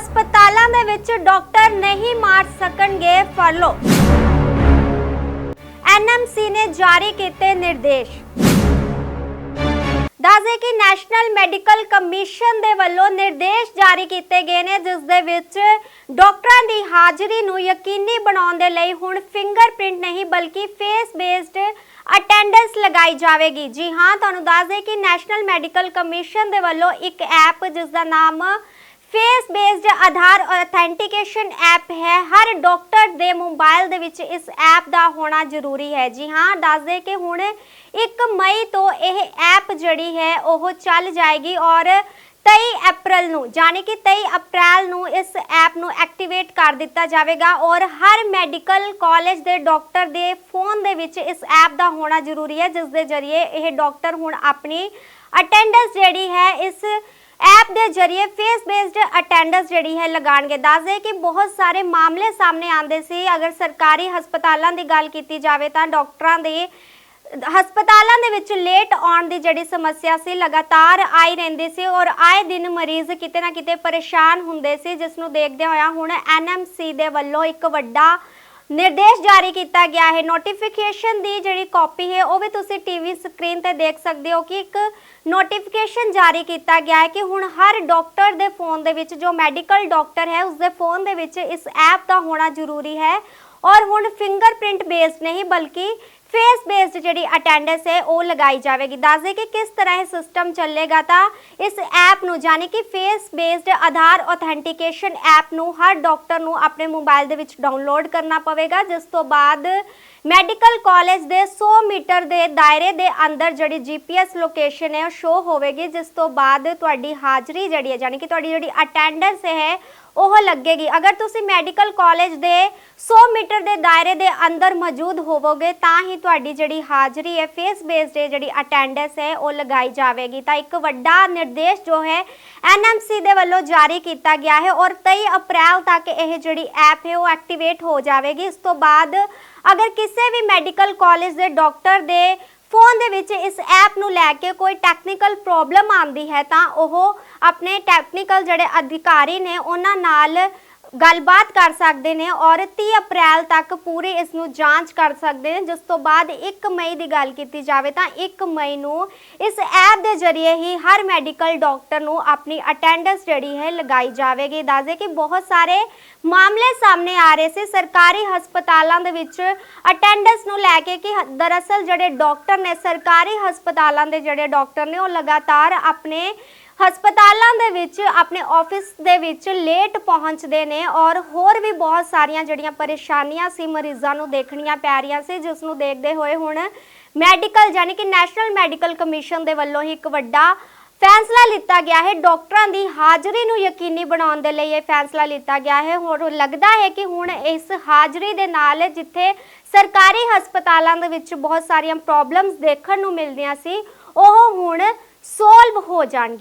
ਹਸਪਤਾਲਾਂ ਦੇ ਵਿੱਚ ਡਾਕਟਰ ਨਹੀਂ ਮਾਰ ਸਕਣਗੇ ਫਰਲੋ ਐਨਐਮਸੀ ਨੇ ਜਾਰੀ ਕੀਤੇ ਨਿਰਦੇਸ਼। ਦੱਸਦੇ ਕਿ ਨੈਸ਼ਨਲ ਮੈਡੀਕਲ ਕਮਿਸ਼ਨ ਦੇ ਵੱਲੋਂ ਨਿਰਦੇਸ਼ ਜਾਰੀ ਕੀਤੇ ਗਏ ਨੇ, ਜਿਸ ਦੇ ਵਿੱਚ ਡਾਕਟਰਾਂ ਦੀ ਹਾਜ਼ਰੀ ਨੂੰ ਯਕੀਨੀ ਬਣਾਉਣ ਦੇ ਲਈ ਹੁਣ ਫਿੰਗਰਪ੍ਰਿੰਟ ਨਹੀਂ, ਬਲਕਿ ਫੇਸ ਬੇਸਡ ਅਟੈਂਡੈਂਸ ਲਗਾਈ ਜਾਵੇਗੀ। ਜੀ ਹਾਂ, ਤੁਹਾਨੂੰ ਦੱਸ ਦੇ ਕਿ ਨੈਸ਼ਨਲ ਮੈਡੀਕਲ ਕਮਿਸ਼ਨ ਦੇ ਵੱਲੋਂ ਇੱਕ ਐਪ, ਜਿਸ ਦਾ ਨਾਮ face based Aadhaar authentication app ਹੈ। ਹਰ ਡਾਕਟਰ ਦੇ ਮੋਬਾਈਲ ਦੇ ਵਿੱਚ ਇਸ ਐਪ ਦਾ ਹੋਣਾ ਜ਼ਰੂਰੀ ਹੈ। ਜੀ ਹਾਂ, ਦੱਸ ਦੇ ਕਿ ਹੁਣ 1 ਮਈ ਤੋਂ ਇਹ ਐਪ ਜਿਹੜੀ ਹੈ, ਉਹ ਚੱਲ ਜਾਏਗੀ ਔਰ 23 ਅਪ੍ਰੈਲ ਨੂੰ ਯਾਨੀ ਕਿ 23 ਅਪ੍ਰੈਲ ਨੂੰ ਇਸ ਐਪ ਨੂੰ ਐਕਟੀਵੇਟ ਕਰ ਦਿੱਤਾ ਜਾਵੇਗਾ ਔਰ ਹਰ ਮੈਡੀਕਲ ਕਾਲਜ ਦੇ ਡਾਕਟਰ ਦੇ ਫੋਨ ਦੇ ਵਿੱਚ ਇਸ ਐਪ ਦਾ ਹੋਣਾ ਜ਼ਰੂਰੀ ਹੈ। ਜਿਸ ਦੇ ਜ਼ਰੀਏ ਇਹ ਡਾਕਟਰ ਹੁਣ ਆਪਣੀ ਅਟੈਂਡੈਂਸ ਜਿਹੜੀ ਹੈ, ਇਸ ਐਪ ਦੇ ਜ਼ਰੀਏ ਫੇਸ ਬੇਸਡ ਅਟੈਂਡੈਂਸ ਜਿਹੜੀ ਹੈ ਲਗਾਣਗੇ ਦੱਸਦੇ ਕਿ ਬਹੁਤ ਸਾਰੇ ਮਾਮਲੇ ਸਾਹਮਣੇ ਆਉਂਦੇ ਸੀ। ਅਗਰ ਸਰਕਾਰੀ ਹਸਪਤਾਲਾਂ ਦੀ ਗੱਲ ਕੀਤੀ ਜਾਵੇ ਤਾਂ ਡਾਕਟਰਾਂ ਦੇ ਹਸਪਤਾਲਾਂ ਦੇ ਵਿੱਚ ਲੇਟ ਆਉਣ ਦੀ ਜਿਹੜੀ ਸਮੱਸਿਆ ਸੀ, ਲਗਾਤਾਰ ਆਈ ਰਹਿੰਦੀ ਸੀ ਔਰ ਆਏ ਦਿਨ ਮਰੀਜ਼ ਕਿਤੇ ਨਾ ਕਿਤੇ ਪਰੇਸ਼ਾਨ ਹੁੰਦੇ ਸੀ, ਜਿਸ ਨੂੰ ਦੇਖਦੇ ਹੋਇਆ ਹੁਣ ਐਨਐਮਸੀ ਦੇ ਵੱਲੋਂ ਇੱਕ ਵੱਡਾ ਨਿਰਦੇਸ਼ ਜਾਰੀ ਕੀਤਾ ਗਿਆ ਹੈ। ਨੋਟੀਫਿਕੇਸ਼ਨ ਦੀ ਜਿਹੜੀ ਕਾਪੀ ਹੈ, ਉਹ ਵੀ ਤੁਸੀਂ ਟੀਵੀ ਸਕਰੀਨ ਤੇ ਦੇਖ ਸਕਦੇ ਹੋ ਕਿ ਇੱਕ ਨੋਟੀਫਿਕੇਸ਼ਨ ਜਾਰੀ ਕੀਤਾ ਗਿਆ ਹੈ ਕਿ ਹੁਣ ਹਰ ਡਾਕਟਰ ਦੇ ਫੋਨ ਦੇ ਵਿੱਚ, ਜੋ ਮੈਡੀਕਲ ਡਾਕਟਰ ਹੈ, ਉਸਦੇ ਫੋਨ ਦੇ ਵਿੱਚ ਇਸ ਐਪ ਦਾ ਹੋਣਾ ਜ਼ਰੂਰੀ ਹੈ। ਔਰ ਹੁਣ ਫਿੰਗਰਪ੍ਰਿੰਟ ਬੇਸਡ ਨਹੀਂ, ਬਲਕਿ ਫੇਸ ਬੇਸਡ ਜਿਹੜੀ ਅਟੈਂਡੈਂਸ ਹੈ, ਉਹ ਲਗਾਈ ਜਾਵੇਗੀ। ਦੱਸ ਦੇ ਕਿ ਕਿਸ ਤਰ੍ਹਾਂ ਇਹ ਸਿਸਟਮ ਚੱਲੇਗਾ ਤਾਂ ਇਸ ਐਪ ਨੂੰ ਯਾਨੀ ਕਿ face based Aadhaar authentication app ਨੂੰ ਹਰ ਡਾਕਟਰ ਨੂੰ ਆਪਣੇ ਮੋਬਾਈਲ ਦੇ ਵਿੱਚ ਡਾਊਨਲੋਡ ਕਰਨਾ ਪਵੇਗਾ। ਜਿਸ ਤੋਂ ਬਾਅਦ ਮੈਡੀਕਲ ਕਾਲਜ ਦੇ 100 ਮੀਟਰ ਦੇ ਦਾਇਰੇ ਦੇ ਅੰਦਰ ਜਿਹੜੀ ਜੀਪੀਐਸ ਲੋਕੇਸ਼ਨ ਹੈ, ਉਹ ਸ਼ੋ ਹੋਵੇਗੀ। ਜਿਸ ਤੋਂ ਬਾਅਦ ਤੁਹਾਡੀ ਹਾਜ਼ਰੀ ਜਿਹੜੀ ਹੈ ਯਾਨੀ ਕਿ ਤੁਹਾਡੀ ਜਿਹੜੀ ਅਟੈਂਡੈਂਸ ਹੈ ਉਹ ਲੱਗੇਗੀ। ਅਗਰ ਤੁਸੀਂ ਮੈਡੀਕਲ ਕਾਲਜ ਦੇ 100 ਮੀਟਰ ਦੇ ਦਾਇਰੇ ਦੇ ਅੰਦਰ ਮੌਜੂਦ ਹੋਵੋਗੇ, ਤਾਂ ਹੀ ਤੁਹਾਡੀ ਜਿਹੜੀ ਹਾਜ਼ਰੀ ਹੈ ਫੇਸ ਬੇਸਡ ਜਿਹੜੀ ਅਟੈਂਡੈਂਸ ਹੈ, ਉਹ ਲਗਾਈ ਜਾਵੇਗੀ। ਤਾਂ ਇੱਕ ਵੱਡਾ ਨਿਰਦੇਸ਼ ਜੋ ਹੈ ਐਨਐਮਸੀ ਦੇ ਵੱਲੋਂ ਜਾਰੀ ਕੀਤਾ ਗਿਆ ਹੈ ਔਰ 23 ਅਪ੍ਰੈਲ ਤੱਕ ਇਹ ਜਿਹੜੀ ਐਪ ਹੈ, ਉਹ ਐਕਟੀਵੇਟ ਹੋ ਜਾਵੇਗੀ। ਇਸ ਤੋਂ ਬਾਅਦ ਅਗਰ ਕਿਸੇ ਵੀ ਮੈਡੀਕਲ ਕਾਲਜ ਦੇ ਡਾਕਟਰ ਦੇ ਫੋਨ ਦੇ ਵਿੱਚ ਇਸ ਐਪ ਨੂੰ ਲੈ ਕੇ ਕੋਈ ਟੈਕਨੀਕਲ ਪ੍ਰੋਬਲਮ ਆਉਂਦੀ ਹੈ ਤਾਂ ਉਹ ਆਪਣੇ ਟੈਕਨੀਕਲ ਜਿਹੜੇ ਅਧਿਕਾਰੀ ਨੇ ਉਹਨਾਂ ਨਾਲ ਗੱਲਬਾਤ ਕਰ ਸਕਦੇ ਨੇ, ਔਰ 30 ਅਪ੍ਰੈਲ ਤੱਕ ਪੂਰੀ ਇਸ ਨੂੰ ਜਾਂਚ ਕਰ ਸਕਦੇ ਨੇ। ਜਿਸ ਤੋਂ ਬਾਅਦ 1 ਮਈ ਦੀ ਗੱਲ ਕੀਤੀ ਜਾਵੇ ਤਾਂ 1 ਮਈ ਨੂੰ ਇਸ ਐਪ ਦੇ ਜ਼ਰੀਏ ਹੀ ਹਰ ਮੈਡੀਕਲ ਡਾਕਟਰ ਨੂੰ ਆਪਣੀ ਅਟੈਂਡੈਂਸ ਜਿਹੜੀ ਹੈ ਲਗਾਈ ਜਾਵੇਗੀ। ਦੱਸਦੇ ਕਿ ਬਹੁਤ ਸਾਰੇ ਮਾਮਲੇ ਸਾਹਮਣੇ ਆ ਰਹੇ ਸੀ। ਸਰਕਾਰੀ ਹਸਪਤਾਲਾਂ ਦੇ ਵਿੱਚ ਅਟੈਂਡੈਂਸ ਨੂੰ ਲੈ ਕੇ ਕਿ ਦਰਅਸਲ ਜਿਹੜੇ ਡਾਕਟਰ ਨੇ, ਸਰਕਾਰੀ ਹਸਪਤਾਲਾਂ ਦੇ ਜਿਹੜੇ ਡਾਕਟਰ ਨੇ, ਉਹ ਲਗਾਤਾਰ ਆਪਣੇ ਹਸਪਤਾਲਾਂ ਦੇ ਵਿੱਚ, ਆਪਣੇ ਆਫਿਸ ਦੇ ਵਿੱਚ ਲੇਟ ਪਹੁੰਚਦੇ ਨੇ ਔਰ ਹੋਰ ਵੀ ਬਹੁਤ ਸਾਰੀਆਂ ਜਿਹੜੀਆਂ ਪਰੇਸ਼ਾਨੀਆਂ ਸੀ, ਮਰੀਜ਼ਾਂ ਨੂੰ ਦੇਖਣੀਆਂ ਪੈ ਰਹੀਆਂ ਸੀ, ਜਿਸ ਨੂੰ ਦੇਖਦੇ ਹੋਏ ਹੁਣ ਮੈਡੀਕਲ ਯਾਨੀ ਕਿ ਨੈਸ਼ਨਲ ਮੈਡੀਕਲ ਕਮਿਸ਼ਨ ਦੇ ਵੱਲੋਂ ਹੀ ਇੱਕ ਵੱਡਾ ਫੈਸਲਾ ਲਿੱਤਾ ਗਿਆ ਹੈ। ਡਾਕਟਰਾਂ ਦੀ ਹਾਜ਼ਰੀ ਨੂੰ ਯਕੀਨੀ ਬਣਾਉਣ ਦੇ ਲਈ ਇਹ ਫੈਸਲਾ ਲਿੱਤਾ ਗਿਆ ਹੈ। ਹੋਰ ਲੱਗਦਾ ਹੈ ਕਿ ਹੁਣ ਇਸ ਹਾਜ਼ਰੀ ਦੇ ਨਾਲ ਜਿੱਥੇ ਸਰਕਾਰੀ ਹਸਪਤਾਲਾਂ ਦੇ ਵਿੱਚ ਬਹੁਤ ਸਾਰੀਆਂ ਪ੍ਰੋਬਲਮਸ ਦੇਖਣ ਨੂੰ ਮਿਲਦੀਆਂ ਸੀ, ਉਹ ਹੁਣ ਸੋਲਵ ਹੋ ਜਾਣਗੀਆਂ।